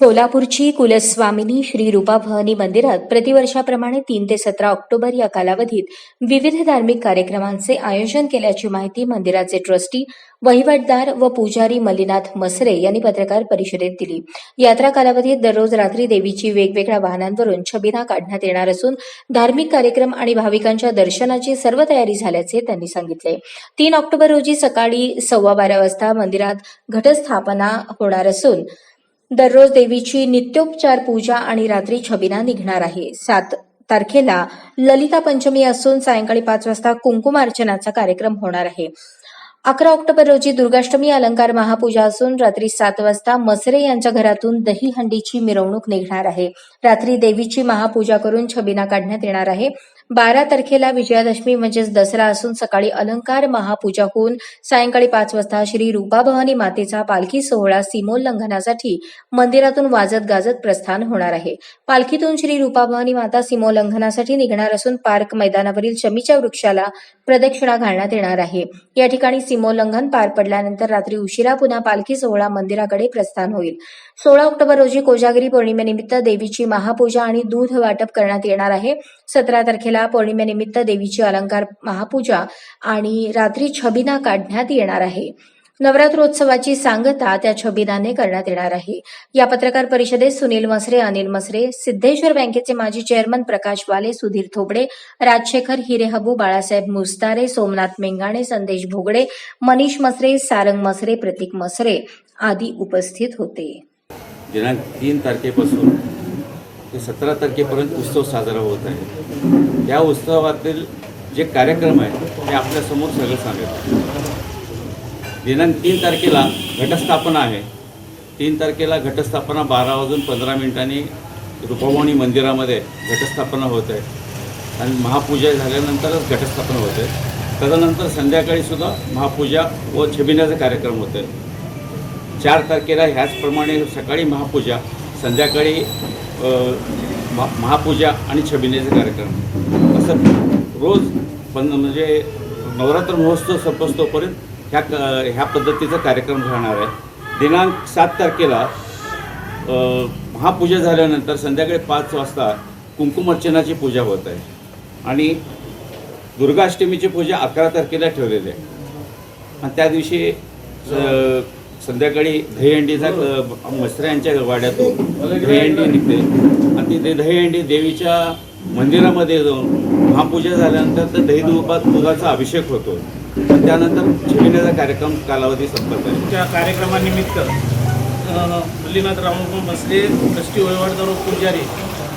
सोलापूरची कुलस्वामिनी श्री रूपा भवानी मंदिरात प्रतिवर्षाप्रमाणे तीन ते सतरा ऑक्टोबर या कालावधीत विविध धार्मिक कार्यक्रमांचे आयोजन केल्याची माहिती मंदिराचे ट्रस्टी वहिवटदार व पुजारी मल्लीनाथ मसरे यांनी पत्रकार परिषदेत दिली. यात्रा कालावधीत दररोज रात्री देवीची वेगवेगळ्या वाहनांवरून छबिना काढण्यात येणार असून धार्मिक कार्यक्रम आणि भाविकांच्या दर्शनाची सर्व तयारी झाल्याचे त्यांनी सांगितले. तीन ऑक्टोबर रोजी सकाळी सव्वा बारा वाजता मंदिरात घटस्थापना होणार असून दररोज देवीची नित्योपचार पूजा आणि रात्री छबिना निघणार आहे. सात तारखेला ललिता पंचमी असून सायंकाळी पाच वाजता कुंकुमार्चनाचा कार्यक्रम होणार आहे. अकरा ऑक्टोबर रोजी दुर्गाष्टमी अलंकार महापूजा असून रात्री सात वाजता मसरे यांच्या घरातून दहीहंडीची मिरवणूक निघणार आहे. रात्री देवीची महापूजा करून छबिना काढण्यात येणार आहे. बारा तारखेला विजयादशमी म्हणजेच दसरा असून सकाळी अलंकार महापूजा होऊन सायंकाळी पाच वाजता श्री रूपाभवानी मातेचा पालखी सोहळा सीमोल्लंघनासाठी मंदिरातून वाजत गाजत प्रस्थान होणार आहे. पालखीतून श्री रूपाभवानी माता सीमोल्लंघनासाठी निघणार असून पार्क मैदानावरील शमीच्या वृक्षाला प्रदक्षिणा घालण्यात येणार आहे. या ठिकाणी सीमोल्लंघन पार पडल्यानंतर रात्री उशिरा पुन्हा पालखी सोहळा मंदिराकडे प्रस्थान होईल. सोळा ऑक्टोबर रोजी कोजागिरी पौर्णिमेनिमित्त देवीची महापूजा आणि दूध वाटप करण्यात येणार आहे. सतरा तारखेला पौर्णिमेनिमित्त देवीची अलंकार महापूजा आणि रात्री छबिना काढण्यात येणार आहे. नवरात्रोत्सवाची सांगता त्या छबिनाने करण्यात येणार आहे. या पत्रकार परिषदेत सुनील मसरे अनिल मसरे सिद्धेश्वर बँकेचे माजी चेअरमन प्रकाश वाले सुधीर थोबडे राजशेखर हिरेहबू बाळासाहेब मुस्तारे सोमनाथ मेंगाणे संदेश भोगडे मनीष मसरे सारंग मसरे प्रतीक मसरे आदी उपस्थित होते. दिनांक तीन तारखेपासून ते सतरा तारखेपर्यंत उत्सव साजरा होत आहे. या उत्सवातील जे कार्यक्रम आहे ते आपल्यासमोर सगळं सांगत दिनांक तीन तारखेला घटस्थापना आहे. तीन तारखेला घटस्थापना बारा वाजून पंधरा मिनिटांनी रुपामणी मंदिरामध्ये घटस्थापना होत आहे. आणि महापूजा झाल्यानंतरच घटस्थापना होते तदनंतर संध्याकाळीसुद्धा महापूजा व छबिण्याचा कार्यक्रम होतो आहे. चार तारखेला ह्याचप्रमाणे सकाळी महापूजा संध्याकाळी महा- महापूजा आणि छबिनेचे कार्यक्रम. असं रोज पण म्हणजे नवरात्र महोत्सव संपस्तोपर्यंत ह्या क ह्या पद्धतीचा कार्यक्रम राहणार आहे. दिनांक सात तारखेला महापूजा झाल्यानंतर संध्याकाळी पाच वाजता कुंकुमार्चनाची पूजा होत आहे. आणि दुर्गाष्टमीची पूजा अकरा तारखेला ठेवलेली आहे. आणि त्या दिवशी स- संध्याकाळी दहीहंडीचा अ, मसऱ्यांच्या वाड्यातून दहीहंडी निघते. आणि ती दहीहंडी देवीच्या मंदिरामध्ये जाऊन महापूजा झाल्यानंतर तर दही दुपात दुधाचा अभिषेक होतो. पण त्यानंतर छबिण्याचा कार्यक्रम कालावधी संपत आहे. त्या कार्यक्रमानिमित्त मल्लीनाथ रामोबा बसले ट्रस्टी वहिवाटदार पुजारी.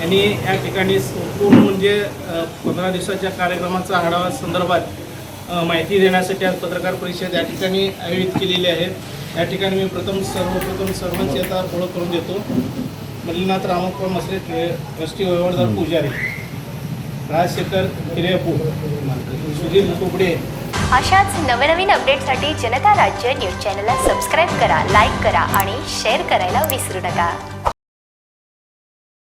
यांनी या ठिकाणी पूर्ण म्हणजे पंधरा दिवसाच्या कार्यक्रमाचा आढावा संदर्भात माहिती देण्यासाठी आज पत्रकार परिषद या ठिकाणी आयोजित केलेली आहे. या ठिकाणी मी प्रथम सर्वप्रथम सर्वांची आता ओळख करून देतो. मल्लीनाथ रामप्पा मसले ट्रस्टी व्यवहारदार पुजारी. राजशेखर हिरेपूर सुधीर कुबडे अशाच नवनवीन अपडेटसाठी जनता राज्य न्यूज चॅनलला सबस्क्राईब करा लाईक करा आणि शेअर करायला विसरू नका.